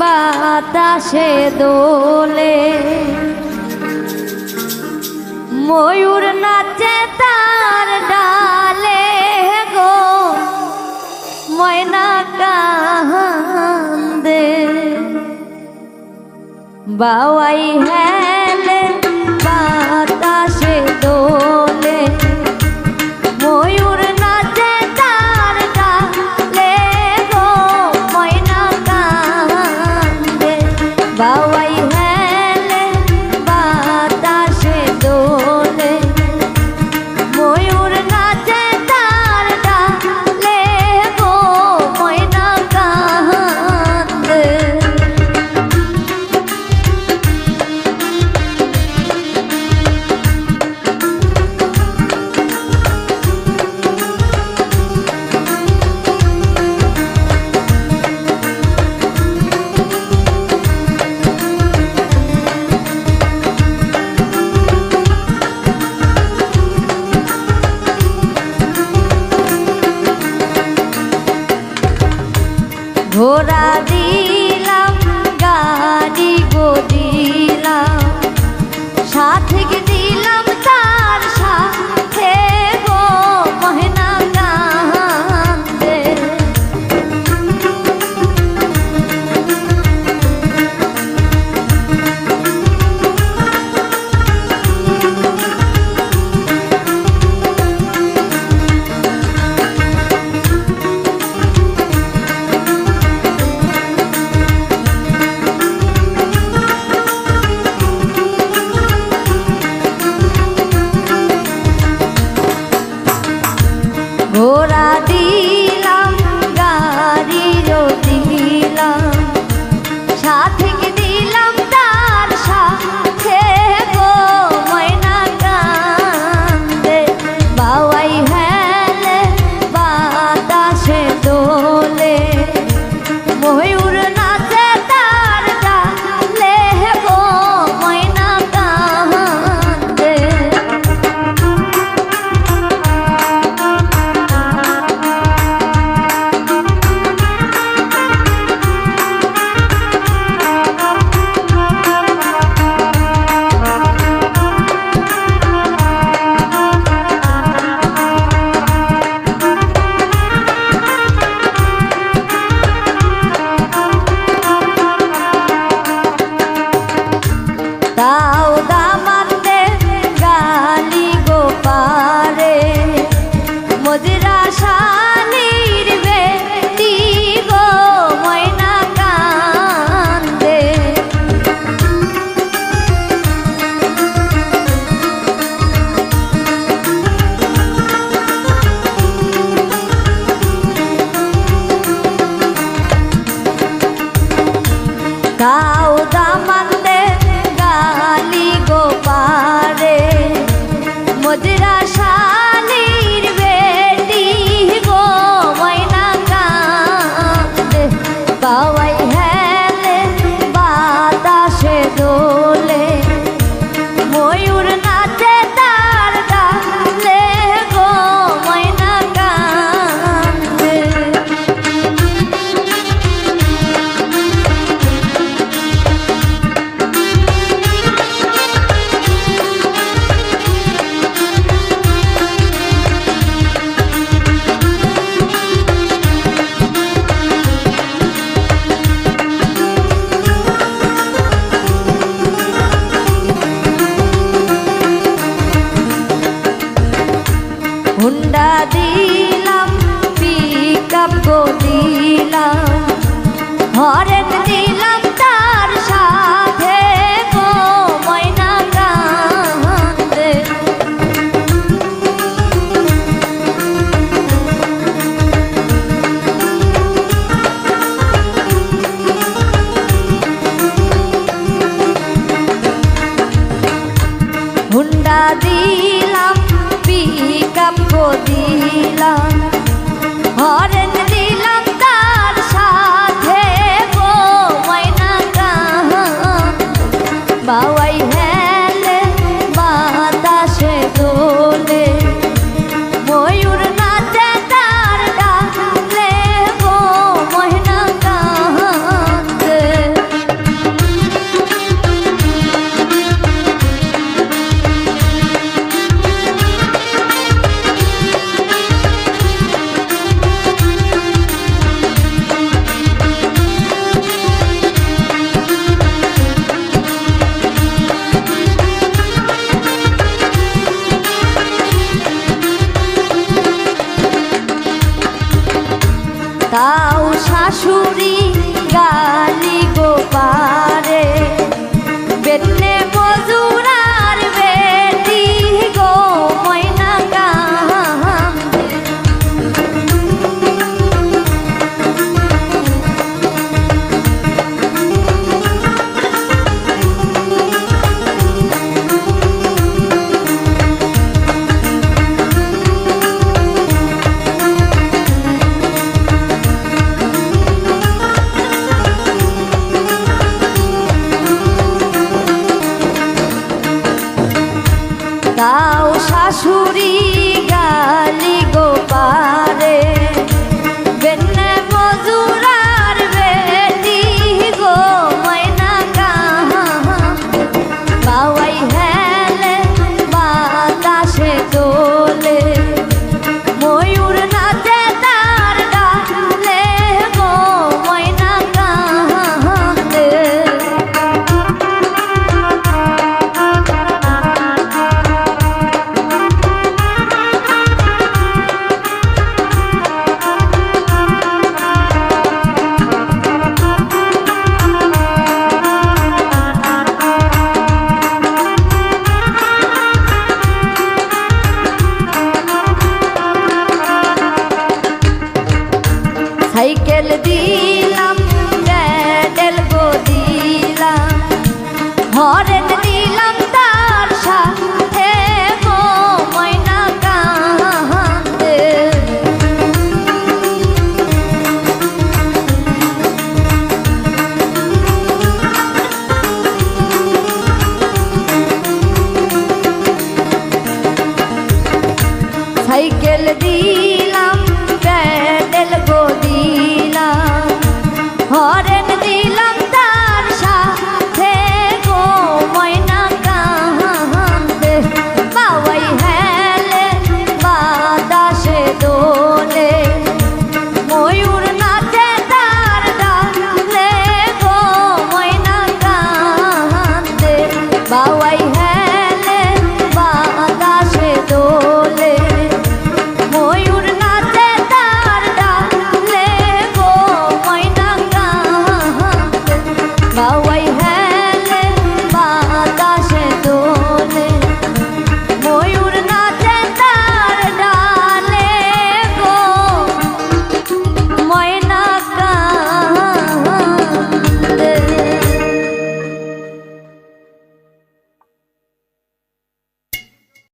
বাতাসে দোলে। ময়ূর নাচে তার ডালে গো ময়না কান্দে বাওয়াই হ্যাঁ সালে হুন্ডা দিলাম পিক আপ দিলাম হরেন ঘরে শাশুড়ি হরেন দিলাম তার সাথে